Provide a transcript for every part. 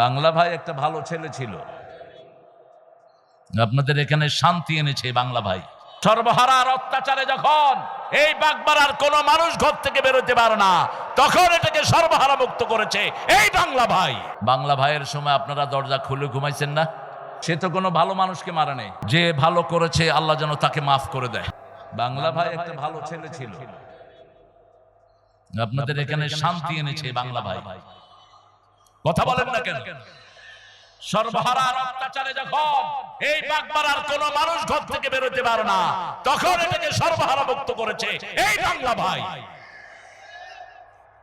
বাংলা ভাই একটা ভালো ছেলে ছিল। আপনাদের এখানে শান্তি এনেছে বাংলা ভাই। সর্বহারার অত্যাচারে যখন এই বাগবাড়ার কোন মানুষ ঘর থেকে বেরোতে পারে না, তখন এটাকে সর্বহারা মুক্ত করেছে এই বাংলা ভাই। বাংলা ভাইয়ের সময় আপনারা দরজা খুলে ঘুমাইছেন না? সে তো কোনো ভালো মানুষকে মারা নেই। যে ভালো করেছে, আল্লাহ যেন তাকে মাফ করে দেয়। বাংলা ভাই একটা ভালো ছেলে ছিল। আপনাদের এখানে শান্তি এনেছে বাংলা ভাই। কথা বলেন না কেন?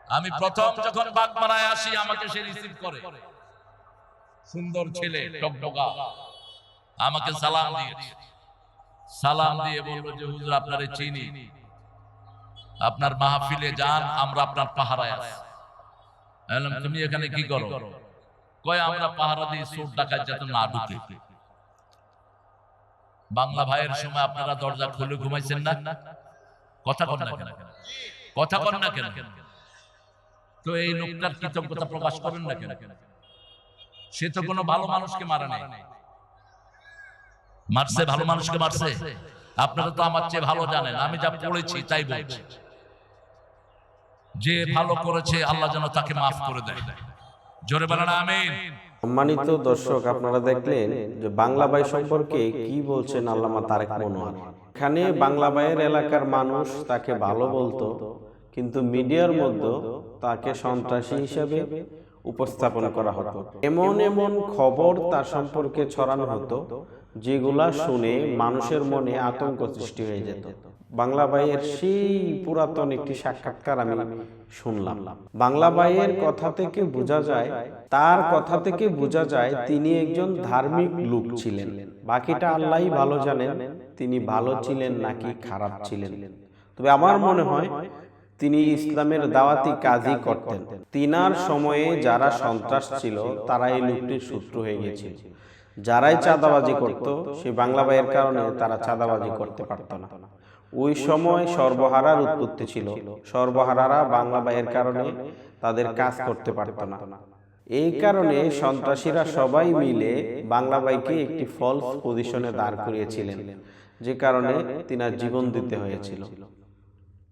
আমি প্রথম যখন বাগমারায় আসি, আমাকে সে রিসিভ করে। সুন্দর ছেলে, টকটকা। আমাকে সালাম দিয়েছে। সালাম দিয়ে বলল যে, হুজুর, আপনারে চিনি। আপনার মাহফিলে যান, আমরা আপনার পাহারায় আমি বললাম, তুমি এখানে কি করো? কয় আমরা পাহারা দিয়ে চোর ডাকাত যাতে না ঢুকে। বাংলা ভাইয়ের সময় আপনারা দরজা খুলে ঘুমাইছেন না? কথা কন না কেন কথা কন না কেন? তো এই লোকটার কৃতজ্ঞতা প্রকাশ করেন না কেন? সে তো কোনো ভালো মানুষকে মারে নাই। মারছে ভালো মানুষকে মারছে। আপনারা তো আমার চেয়ে ভালো জানেন আমি যা পড়েছি তাই বলছি। যে ভালো করেছে আল্লাহ যেন তাকে মাফ করে দেয়। জোরে বলেন আমিন। সম্মানিত দর্শক আপনারা দেখলেন যে বাংলা বাই সম্পর্কে কি বলছেন আল্লামা তারেক মনোয়ার? এখানে বাংলা ভাইয়ের এলাকার মানুষ তাকে ভালো বলতো কিন্তু মিডিয়ার মধ্যে তাকে সন্ত্রাসী হিসেবে উপস্থাপন করা হতো। এমন এমন খবর তার সম্পর্কে ছড়ানো হতো যেগুলা শুনে মানুষের মনে আতঙ্ক সৃষ্টি হয়ে যেত। বাংলা ভাইয়ের সেই পুরাতন একটি সাক্ষাৎকার আমি শুনলাম। বাংলা ভাইয়ের কথা থেকে বোঝা যায় তার কথা থেকে বোঝা যায় তিনি একজন ধার্মিক লোক ছিলেন। বাকিটা আল্লাহই ভালো জানেন তিনি ভালো ছিলেন নাকি খারাপ ছিলেন। তবে আমার মনে হয় তিনি ইসলামের দাওয়াতি কাজই করতেন। তিনার সময়ে যারা সন্ত্রাস ছিল তারা এই লোকটির শত্রু হয়ে গেছিল যারাই চাঁদাবাজি করত সে বাংলা ভাইয়ের কারণে তারা চাঁদাবাজি করতে পারত না ওই সময় সর্বহারার উৎপত্তি ছিল। সর্বহারারা বাংলা বাইয়ের কারণে তাদের কাজ করতে পারত না। এই কারণে সন্ত্রাসীরা সবাই মিলে বাংলা বাইকে একটি ফলস পজিশনে দাঁড় করিয়েছিলেন। যে কারণে তিনার জীবন দিতে হয়েছিল।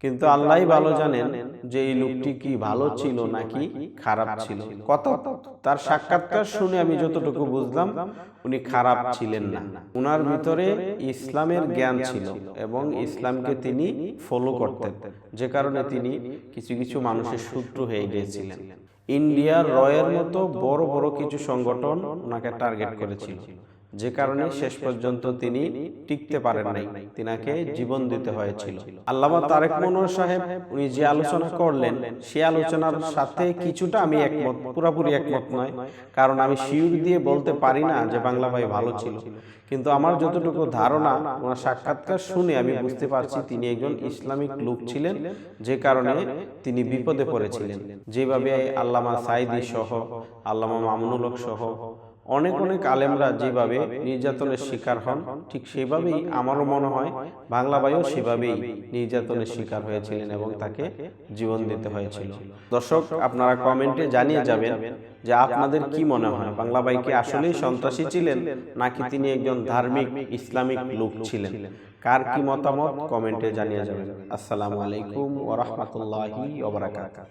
কিন্তু আল্লাহ ভালো জানেন যে এই লোকটি কি ভালো ছিল নাকি খারাপ ছিল? কত তার সাক্ষাৎকার শুনে আমি যতটুকু বুঝলাম উনি খারাপ ছিলেন না। উনার ভিতরে ইসলামের জ্ঞান ছিল এবং ইসলামকে তিনি ফলো করতেন। যে কারণে তিনি কিছু কিছু মানুষের শত্রু হয়ে গিয়েছিলেন। ইন্ডিয়ার রয়ের মতো বড় বড় কিছু সংগঠন ওনাকে টার্গেট করেছিল। যে কারণে শেষ পর্যন্ত তিনি টিকতে পারেন নাই। তিনাকে জীবন দিতে হয়েছিল। আল্লামা তারেক মনোয়ার সাহেব উনি যে আলোচনা করলেন সে আলোচনার সাথে কিছুটা আমি একমত পুরোপুরি একমত নয়। কারণ আমি শিউর দিয়ে বলতে পারি না যে বাংলা ভাই ভালো ছিল। কিন্তু আমার যতটুকু ধারণা ওনার সাক্ষাৎকার শুনে আমি বুঝতে পারছি তিনি একজন ইসলামিক লোক ছিলেন যে কারণে তিনি বিপদে পড়েছিলেন। যেভাবে আল্লামা সাইদি সহ আল্লামা মামুনুল সহ অনেক অনেক আলেমরা যেভাবে নির্যাতনের শিকার হন ঠিক সেভাবেই আমারও মনে হয় বাংলা ভাইও সেভাবেই নির্যাতনের শিকার হয়েছিলেন এবং তাকে জীবন দিতে হয়েছিল। দর্শক আপনারা কমেন্টে জানিয়ে যাবেন যে আপনাদের কি মনে হয়? বাংলা ভাই কি আসলেই সন্ত্রাসী ছিলেন নাকি তিনি একজন ধার্মিক ইসলামিক লোক ছিলেন? কার কি মতামত? কমেন্টে জানিয়ে যাবেন। আসসালামু আলাইকুম ওয়া রাহমাতুল্লাহি ওয়া বারাকাতুহু।